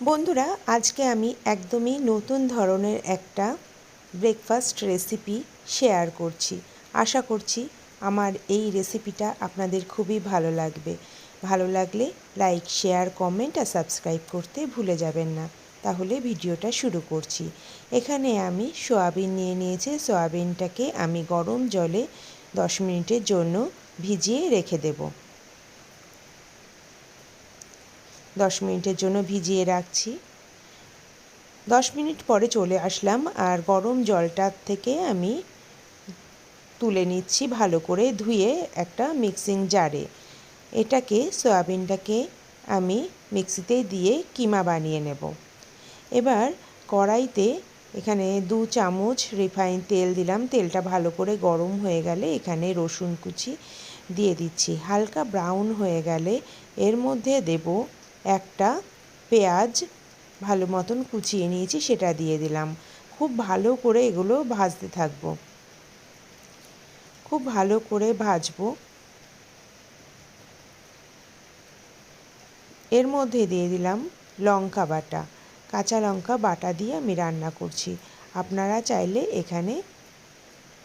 বন্ধুরা, আজকে আমি একদমই নতুন ধরনের একটা ব্রেকফাস্ট রেসিপি শেয়ার করছি। আশা করছি আমার এই রেসিপিটা আপনাদের খুবই ভালো লাগবে। ভালো লাগলে লাইক শেয়ার কমেন্ট আর সাবস্ক্রাইব করতে ভুলে যাবেন না। তাহলে ভিডিওটা শুরু করছি। এখানে আমি সোয়াবিন নিয়ে নিয়েছি। সোয়াবিনটাকে আমি গরম জলে দশ মিনিটের জন্য ভিজিয়ে রেখে দেবো। দশ মিনিটের জন্য ভিজিয়ে রাখছি। দশ মিনিট পরে চলে আসলাম আর গরম জলটার থেকে আমি তুলে নিচ্ছি ভালো করে ধুয়ে একটা মিক্সিং জারে। এটাকে সয়াবিনটাকে আমি মিক্সিতে দিয়ে কিমা বানিয়ে নেব। এবার কড়াইতে এখানে দু চামচ রিফাইন তেল দিলাম। তেলটা ভালো করে গরম হয়ে গেলে এখানে রসুন কুচি দিয়ে দিচ্ছি। হালকা ব্রাউন হয়ে গেলে এর মধ্যে দেব একটা পেঁয়াজ ভালো মতন কুচিয়ে নিয়েছি, সেটা দিয়ে দিলাম। খুব ভালো করে এগুলো ভাজতে থাকব। খুব ভালো করে ভাজবো। এর মধ্যে দিয়ে দিলাম লঙ্কা বাটা। কাঁচা লঙ্কা বাটা দিয়ে আমি রান্না করছি। আপনারা চাইলে এখানে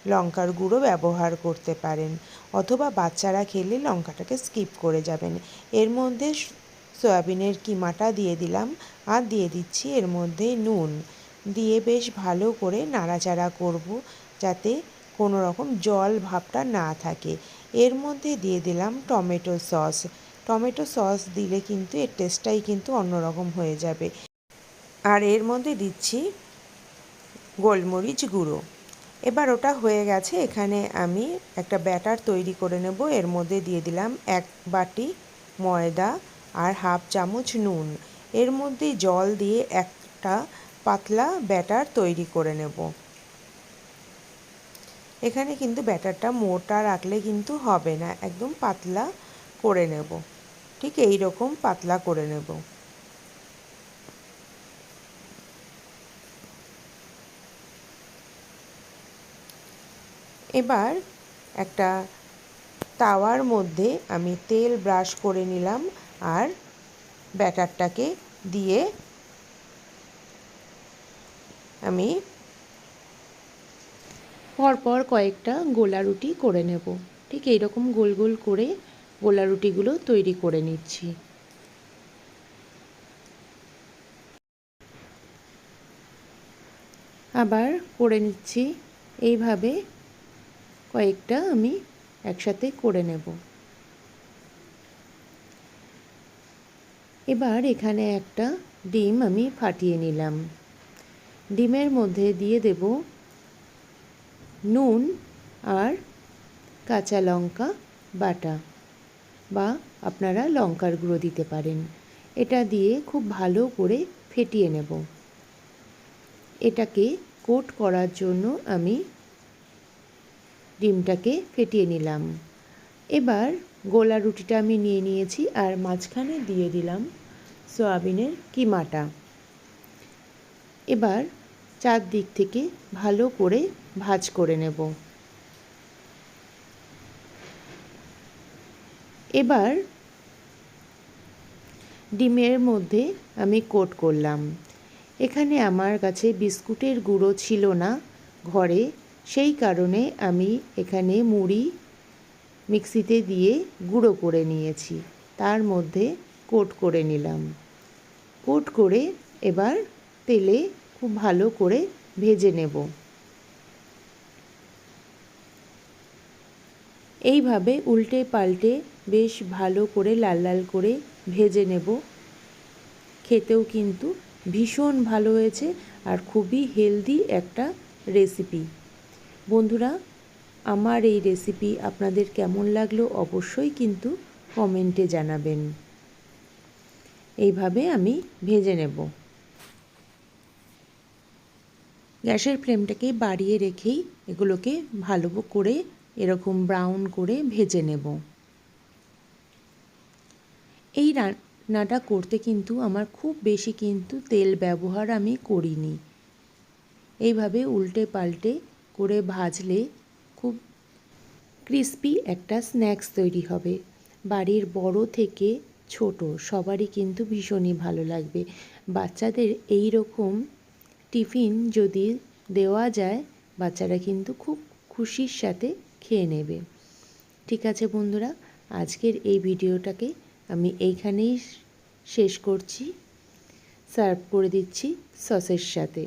লঙ্কার গুঁড়ো ব্যবহার করতে পারেন, অথবা বাচ্চারা খেলে লঙ্কাটাকে স্কিপ করে যাবেন। এর মধ্যে সয়াবিনের কিমাটা দিয়ে দিলাম আর দিয়ে দিচ্ছি এর মধ্যে নুন। দিয়ে বেশ ভালো করে নাড়াচাড়া করব যাতে কোনো রকম জল ভাবটা না থাকে। এর মধ্যে দিয়ে দিলাম টমেটো সস। টমেটো সস দিলে কিন্তু এর টেস্টটাই কিন্তু অন্যরকম হয়ে যাবে। আর এর মধ্যে দিচ্ছি গোলমরিচ গুঁড়ো। এবার ওটা হয়ে গেছে, এখানে আমি একটা ব্যাটার তৈরি করে নেব। এর মধ্যে দিয়ে দিলাম এক বাটি ময়দা আর হাফ চামচ নুন। এর মধ্যে জল দিয়ে একটা পাতলা ব্যাটার তৈরি করে নেব। এখানে কিন্তু ব্যাটারটা মোটা রাখলে কিন্তু হবে না, একদম পাতলা করে নেব। ঠিক এই রকম পাতলা করে নেব। এবার একটা তাওয়ার মধ্যে আমি তেল ব্রাশ করে নিলাম। আর ব্যাটারটাকে দিয়ে আমি পরপর কয়েকটা গোলা রুটি করে নেব। ঠিক এইরকম গোল গোল করে গোলা রুটিগুলো তৈরি করে নিচ্ছি। আবার করে নিচ্ছি। এইভাবে কয়েকটা আমি একসাথে করে নেব। এবার এখানে একটা ডিম আমি ফাটিয়ে নিলাম। ডিমের মধ্যে দিয়ে দেব নুন আর কাঁচা লঙ্কা বাটা বা আপনারা লঙ্কার গুঁড়ো দিতে পারেন। এটা দিয়ে খুব ভালো করে ফেটিয়ে নেব। এটাকে কোট করার জন্য আমি ডিমটাকে ফেটিয়ে নিলাম। এবার গোলা রুটিটা আমি নিয়ে নিয়েছি আর মাঝখানে দিয়ে দিলাম সয়াবিনের কিমাটা। এবার চারদিক থেকে ভালো করে ভাজ করে নেব। এবার ডিমের মধ্যে আমি কোট করলাম। এখানে আমার কাছে বিস্কুটের গুঁড়ো ছিল না ঘরে, সেই কারণে আমি এখানে মুড়ি মিক্সিতে দিয়ে গুঁড়ো করে নিয়েছি। তার মধ্যে কোট করে নিলাম। কোট করে এবার তেলে খুব ভালো করে ভেজে নেব। এইভাবে উল্টে পাল্টে বেশ ভালো করে লাল লাল করে ভেজে নেব। খেতেও কিন্তু ভীষণ ভালো হয়েছে আর খুবই হেলদি একটা রেসিপি। বন্ধুরা আমার এই রেসিপি আপনাদের কেমন লাগল অবশ্যই কিন্তু কমেন্টে জানাবেন। এইভাবে আমি ভেজে নেব। গ্যাসের ফ্লেমটাকে বাড়িয়ে রেখেই এগুলোকে ভালো করে এরকম ব্রাউন করে ভেজে নেব। এই রান্নাটা করতে কিন্তু আমার খুব বেশি কিন্তু তেল ব্যবহার আমি করিনি। এইভাবে উল্টে পাল্টে করে ভাজলে খুব ক্রিস্পি একটা স্ন্যাক্স তৈরি হবে। বাড়ির বড় থেকে ছোট সবারই কিন্তু ভীষণই ভালো লাগবে। বাচ্চাদের এই রকম টিফিন যদি দেওয়া যায়, বাচ্চারা কিন্তু খুব খুশির সাথে খেয়ে নেবে। ঠিক আছে বন্ধুরা, আজকের এই ভিডিওটাকে আমি এইখানেই শেষ করছি। সার্ভ করে দিচ্ছি সসের সাথে।